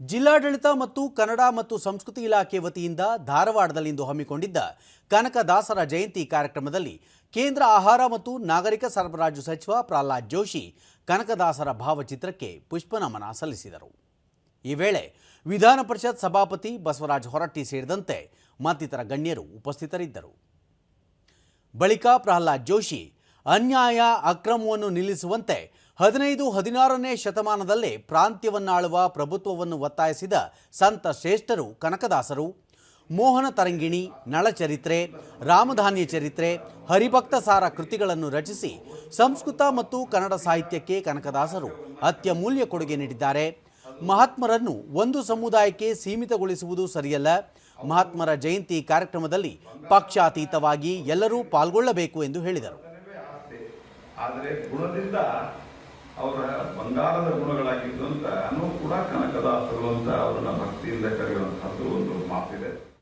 ಜಿಲ್ಲಾಡಳಿತ ಮತ್ತು ಕನ್ನಡ ಮತ್ತು ಸಂಸ್ಕೃತಿ ಇಲಾಖೆ ವತಿಯಿಂದ ಧಾರವಾಡದಲ್ಲಿಂದು ಹಮ್ಮಿಕೊಂಡಿದ್ದ ಕನಕದಾಸರ ಜಯಂತಿ ಕಾರ್ಯಕ್ರಮದಲ್ಲಿ ಕೇಂದ್ರ ಆಹಾರ ಮತ್ತು ನಾಗರಿಕ ಸರಬರಾಜು ಸಚಿವ ಪ್ರಹ್ಲಾದ್ ಜೋಶಿ ಕನಕದಾಸರ ಭಾವಚಿತ್ರಕ್ಕೆ ಪುಷ್ಪನಮನ ಸಲ್ಲಿಸಿದರು. ಈ ವೇಳೆ ವಿಧಾನ ಪರಿಷತ್ ಸಭಾಪತಿ ಬಸವರಾಜ ಹೊರಟ್ಟಿ ಸೇರಿದಂತೆ ಮತ್ತಿತರ ಗಣ್ಯರು ಉಪಸ್ಥಿತರಿದ್ದರು. ಬಳಿಕ ಪ್ರಹ್ಲಾದ್ ಜೋಶಿ ಅನ್ಯಾಯ, ಅಕ್ರಮವನ್ನು ನಿಲ್ಲಿಸುವಂತೆ ಹದಿನೈದು ಹದಿನಾರನೇ ಶತಮಾನದಲ್ಲೇ ಪ್ರಾಂತ್ಯವನ್ನಾಳುವ ಪ್ರಭುತ್ವವನ್ನು ಒತ್ತಾಯಿಸಿದ ಸಂತ ಶ್ರೇಷ್ಠರು ಕನಕದಾಸರು, ಮೋಹನ ತರಂಗಿಣಿ, ನಳಚರಿತ್ರೆ, ರಾಮಧಾನ್ಯ ಚರಿತ್ರೆ ಹರಿಭಕ್ತ ಸಾರ ಕೃತಿಗಳನ್ನು ರಚಿಸಿ ಸಂಸ್ಕೃತ ಮತ್ತು ಕನ್ನಡ ಸಾಹಿತ್ಯಕ್ಕೆ ಕನಕದಾಸರು ಅತ್ಯಮೂಲ್ಯ ಕೊಡುಗೆ ನೀಡಿದ್ದಾರೆ. ಮಹಾತ್ಮರನ್ನು ಒಂದು ಸಮುದಾಯಕ್ಕೆ ಸೀಮಿತಗೊಳಿಸುವುದು ಸರಿಯಲ್ಲ. ಮಹಾತ್ಮರ ಜಯಂತಿ ಕಾರ್ಯಕ್ರಮದಲ್ಲಿ ಪಕ್ಷಾತೀತವಾಗಿ ಎಲ್ಲರೂ ಪಾಲ್ಗೊಳ್ಳಬೇಕು ಎಂದು ಹೇಳಿದರು. ಅವರ ಬಂಗಾರದ ಗುಣಗಳಾಗಿದ್ದು ಅಂತ ಅನ್ನೂ ಕೂಡ ಕನಕದಾಸರು ಅಂತ ಅವರನ್ನ ಭಕ್ತಿಯಿಂದ ಕರೆಯುವಂತಹದ್ದು ಒಂದು ಮಾತಿದೆ.